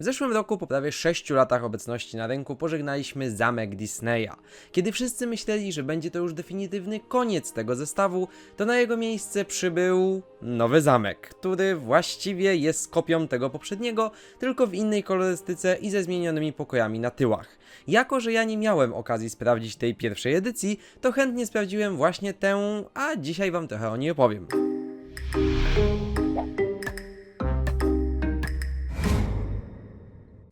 W zeszłym roku, po prawie 6 latach obecności na rynku, pożegnaliśmy zamek Disneya. Kiedy wszyscy myśleli, że będzie to już definitywny koniec tego zestawu, to na jego miejsce przybył nowy zamek, który właściwie jest kopią tego poprzedniego, tylko w innej kolorystyce i ze zmienionymi pokojami na tyłach. Jako, że ja nie miałem okazji sprawdzić tej pierwszej edycji, to chętnie sprawdziłem właśnie tę, a dzisiaj wam trochę o niej opowiem.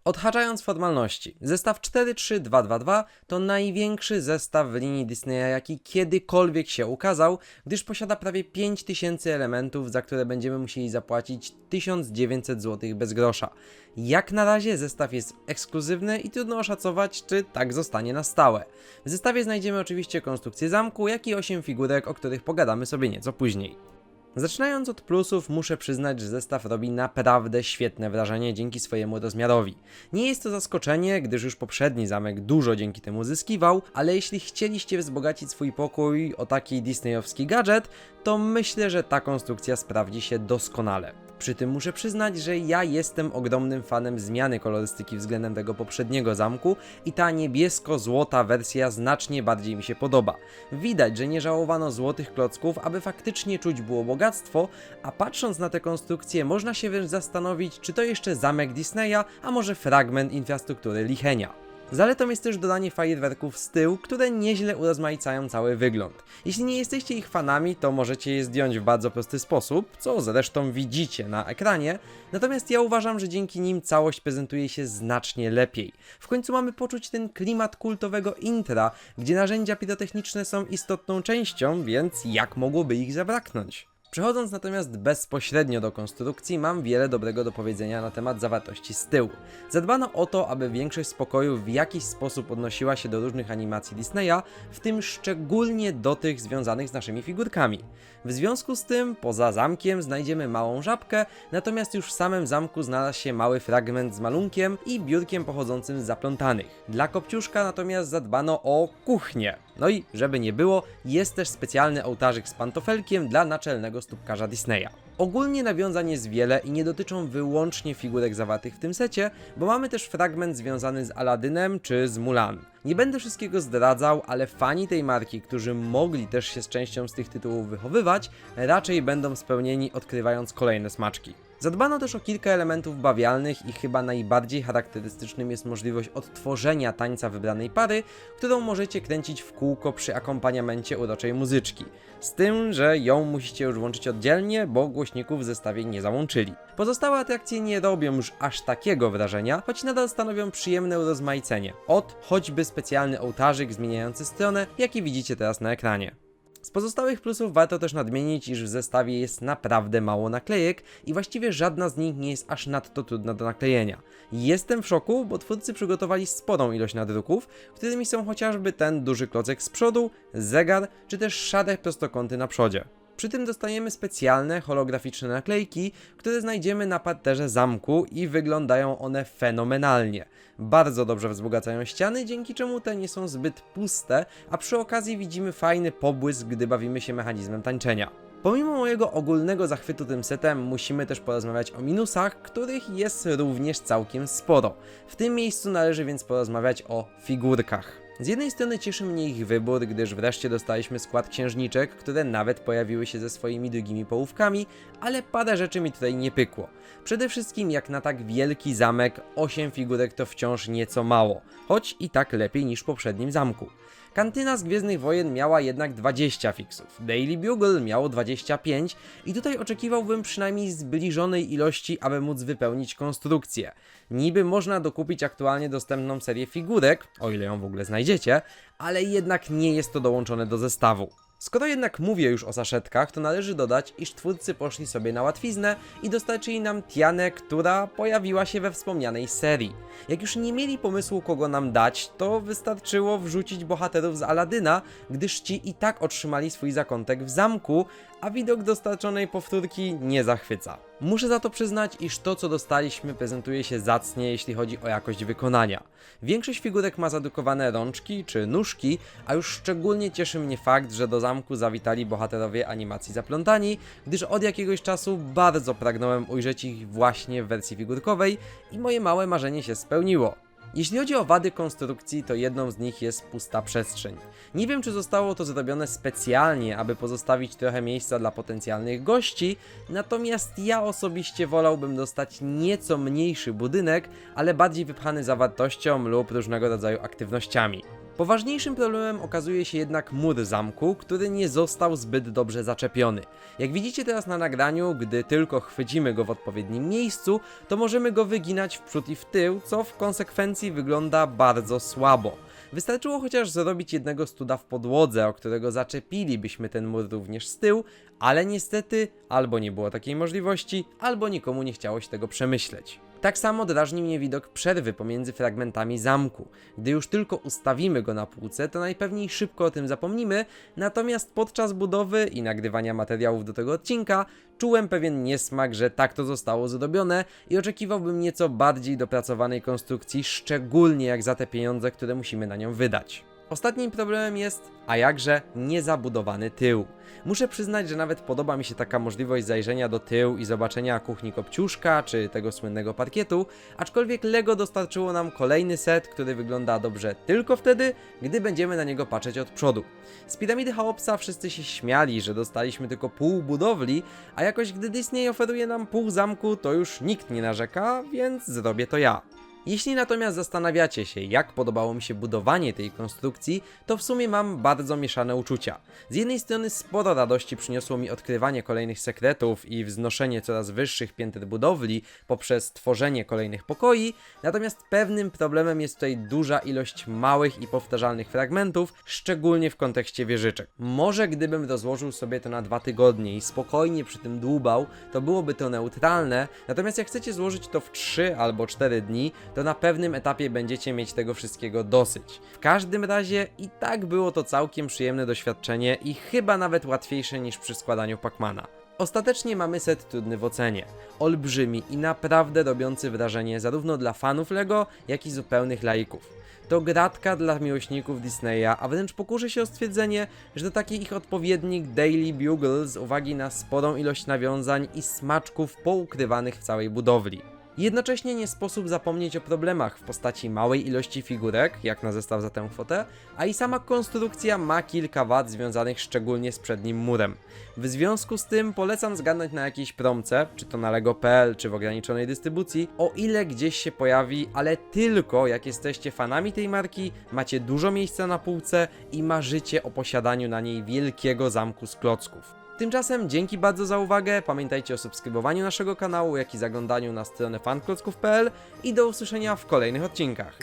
Odhaczając formalności, zestaw 43222 to największy zestaw w linii Disneya, jaki kiedykolwiek się ukazał, gdyż posiada prawie 5000 elementów, za które będziemy musieli zapłacić 1900 zł bez grosza. Jak na razie zestaw jest ekskluzywny i trudno oszacować, czy tak zostanie na stałe. W zestawie znajdziemy oczywiście konstrukcję zamku, jak i 8 figurek, o których pogadamy sobie nieco później. Zaczynając od plusów, muszę przyznać, że zestaw robi naprawdę świetne wrażenie dzięki swojemu rozmiarowi. Nie jest to zaskoczenie, gdyż już poprzedni zamek dużo dzięki temu zyskiwał, ale jeśli chcieliście wzbogacić swój pokój o taki disneyowski gadżet, to myślę, że ta konstrukcja sprawdzi się doskonale. Przy tym muszę przyznać, że ja jestem ogromnym fanem zmiany kolorystyki względem tego poprzedniego zamku i ta niebiesko-złota wersja znacznie bardziej mi się podoba. Widać, że nie żałowano złotych klocków, aby faktycznie czuć było bogactwo, a patrząc na tę konstrukcję można się wręcz zastanowić, czy to jeszcze zamek Disneya, a może fragment infrastruktury Lichenia. Zaletą jest też dodanie fajerwerków z tyłu, które nieźle urozmaicają cały wygląd. Jeśli nie jesteście ich fanami, to możecie je zdjąć w bardzo prosty sposób, co zresztą widzicie na ekranie, natomiast ja uważam, że dzięki nim całość prezentuje się znacznie lepiej. W końcu mamy poczuć ten klimat kultowego intra, gdzie narzędzia pirotechniczne są istotną częścią, więc jak mogłoby ich zabraknąć? Przechodząc natomiast bezpośrednio do konstrukcji, mam wiele dobrego do powiedzenia na temat zawartości z tyłu. Zadbano o to, aby większość spokojów w jakiś sposób odnosiła się do różnych animacji Disneya, w tym szczególnie do tych związanych z naszymi figurkami. W związku z tym, poza zamkiem znajdziemy małą żabkę, natomiast już w samym zamku znalazł się mały fragment z malunkiem i biurkiem pochodzącym z zaplątanych. Dla Kopciuszka natomiast zadbano o kuchnię. No i żeby nie było, jest też specjalny ołtarzyk z pantofelkiem dla naczelnego stópkarza Disneya. Ogólnie nawiązań jest wiele i nie dotyczą wyłącznie figurek zawartych w tym secie, bo mamy też fragment związany z Aladynem czy z Mulan. Nie będę wszystkiego zdradzał, ale fani tej marki, którzy mogli też się z częścią z tych tytułów wychowywać, raczej będą spełnieni odkrywając kolejne smaczki. Zadbano też o kilka elementów bawialnych i chyba najbardziej charakterystycznym jest możliwość odtworzenia tańca wybranej pary, którą możecie kręcić w kółko przy akompaniamencie uroczej muzyczki. Z tym, że ją musicie już włączyć oddzielnie, bo głośników w zestawie nie załączyli. Pozostałe atrakcje nie robią już aż takiego wrażenia, choć nadal stanowią przyjemne urozmaicenie. Od choćby specjalny ołtarzyk zmieniający stronę, jaki widzicie teraz na ekranie. Z pozostałych plusów warto też nadmienić, iż w zestawie jest naprawdę mało naklejek i właściwie żadna z nich nie jest aż nadto trudna do naklejenia. Jestem w szoku, bo twórcy przygotowali sporą ilość nadruków, którymi są chociażby ten duży klocek z przodu, zegar, czy też szare prostokąty na przodzie. Przy tym dostajemy specjalne holograficzne naklejki, które znajdziemy na parterze zamku i wyglądają one fenomenalnie. Bardzo dobrze wzbogacają ściany, dzięki czemu te nie są zbyt puste, a przy okazji widzimy fajny pobłysk, gdy bawimy się mechanizmem tańczenia. Pomimo mojego ogólnego zachwytu tym setem, musimy też porozmawiać o minusach, których jest również całkiem sporo. W tym miejscu należy więc porozmawiać o figurkach. Z jednej strony cieszy mnie ich wybór, gdyż wreszcie dostaliśmy skład księżniczek, które nawet pojawiły się ze swoimi długimi połówkami, ale parę rzeczy mi tutaj nie pykło. Przede wszystkim jak na tak wielki zamek, 8 figurek to wciąż nieco mało, choć i tak lepiej niż w poprzednim zamku. Kantyna z Gwiezdnych Wojen miała jednak 20 fiksów, Daily Bugle miało 25 i tutaj oczekiwałbym przynajmniej zbliżonej ilości, aby móc wypełnić konstrukcję. Niby można dokupić aktualnie dostępną serię figurek, o ile ją w ogóle znajdziecie, ale jednak nie jest to dołączone do zestawu. Skoro jednak mówię już o saszetkach, to należy dodać, iż twórcy poszli sobie na łatwiznę i dostarczyli nam Tianę, która pojawiła się we wspomnianej serii. Jak już nie mieli pomysłu kogo nam dać, to wystarczyło wrzucić bohaterów z Aladyna, gdyż ci i tak otrzymali swój zakątek w zamku, a widok dostarczonej powtórki nie zachwyca. Muszę za to przyznać, iż to co dostaliśmy prezentuje się zacnie, jeśli chodzi o jakość wykonania. Większość figurek ma zadukowane rączki czy nóżki, a już szczególnie cieszy mnie fakt, że do zamku zawitali bohaterowie animacji zaplątani, gdyż od jakiegoś czasu bardzo pragnąłem ujrzeć ich właśnie w wersji figurkowej i moje małe marzenie się spełniło. Jeśli chodzi o wady konstrukcji, to jedną z nich jest pusta przestrzeń. Nie wiem, czy zostało to zrobione specjalnie, aby pozostawić trochę miejsca dla potencjalnych gości, natomiast ja osobiście wolałbym dostać nieco mniejszy budynek, ale bardziej wypchany zawartością lub różnego rodzaju aktywnościami. Poważniejszym problemem okazuje się jednak mur zamku, który nie został zbyt dobrze zaczepiony. Jak widzicie teraz na nagraniu, gdy tylko chwycimy go w odpowiednim miejscu, to możemy go wyginać w przód i w tył, co w konsekwencji wygląda bardzo słabo. Wystarczyło chociaż zrobić jednego studa w podłodze, o którego zaczepilibyśmy ten mur również z tyłu, ale niestety albo nie było takiej możliwości, albo nikomu nie chciało się tego przemyśleć. Tak samo drażni mnie widok przerwy pomiędzy fragmentami zamku. Gdy już tylko ustawimy go na półce, to najpewniej szybko o tym zapomnimy, natomiast podczas budowy i nagrywania materiałów do tego odcinka czułem pewien niesmak, że tak to zostało zrobione i oczekiwałbym nieco bardziej dopracowanej konstrukcji, szczególnie jak za te pieniądze, które musimy na nią wydać. Ostatnim problemem jest, a jakże, niezabudowany tył. Muszę przyznać, że nawet podoba mi się taka możliwość zajrzenia do tyłu i zobaczenia kuchni Kopciuszka, czy tego słynnego parkietu, aczkolwiek LEGO dostarczyło nam kolejny set, który wygląda dobrze tylko wtedy, gdy będziemy na niego patrzeć od przodu. Z piramidy Chaopsa wszyscy się śmiali, że dostaliśmy tylko pół budowli, a jakoś gdy Disney oferuje nam pół zamku, to już nikt nie narzeka, więc zrobię to ja. Jeśli natomiast zastanawiacie się, jak podobało mi się budowanie tej konstrukcji, to w sumie mam bardzo mieszane uczucia. Z jednej strony sporo radości przyniosło mi odkrywanie kolejnych sekretów i wznoszenie coraz wyższych pięter budowli poprzez tworzenie kolejnych pokoi, natomiast pewnym problemem jest tutaj duża ilość małych i powtarzalnych fragmentów, szczególnie w kontekście wieżyczek. Może gdybym rozłożył sobie to na dwa tygodnie i spokojnie przy tym dłubał, to byłoby to neutralne, natomiast jak chcecie złożyć to w 3 albo 4 dni, to na pewnym etapie będziecie mieć tego wszystkiego dosyć. W każdym razie i tak było to całkiem przyjemne doświadczenie i chyba nawet łatwiejsze niż przy składaniu Pacmana. Ostatecznie mamy set trudny w ocenie. Olbrzymi i naprawdę robiący wrażenie zarówno dla fanów LEGO, jak i zupełnych laików. To gratka dla miłośników Disneya, a wręcz pokuszę się o stwierdzenie, że to taki ich odpowiednik Daily Bugle z uwagi na sporą ilość nawiązań i smaczków poukrywanych w całej budowli. Jednocześnie nie sposób zapomnieć o problemach w postaci małej ilości figurek, jak na zestaw za tę kwotę, a i sama konstrukcja ma kilka wad związanych szczególnie z przednim murem. W związku z tym polecam zgadnąć na jakiejś promce, czy to na LEGO.pl, czy w ograniczonej dystrybucji, o ile gdzieś się pojawi, ale tylko jak jesteście fanami tej marki, macie dużo miejsca na półce i marzycie o posiadaniu na niej wielkiego zamku z klocków. Tymczasem dzięki bardzo za uwagę, pamiętajcie o subskrybowaniu naszego kanału, jak i zaglądaniu na stronę fanklocków.pl i do usłyszenia w kolejnych odcinkach.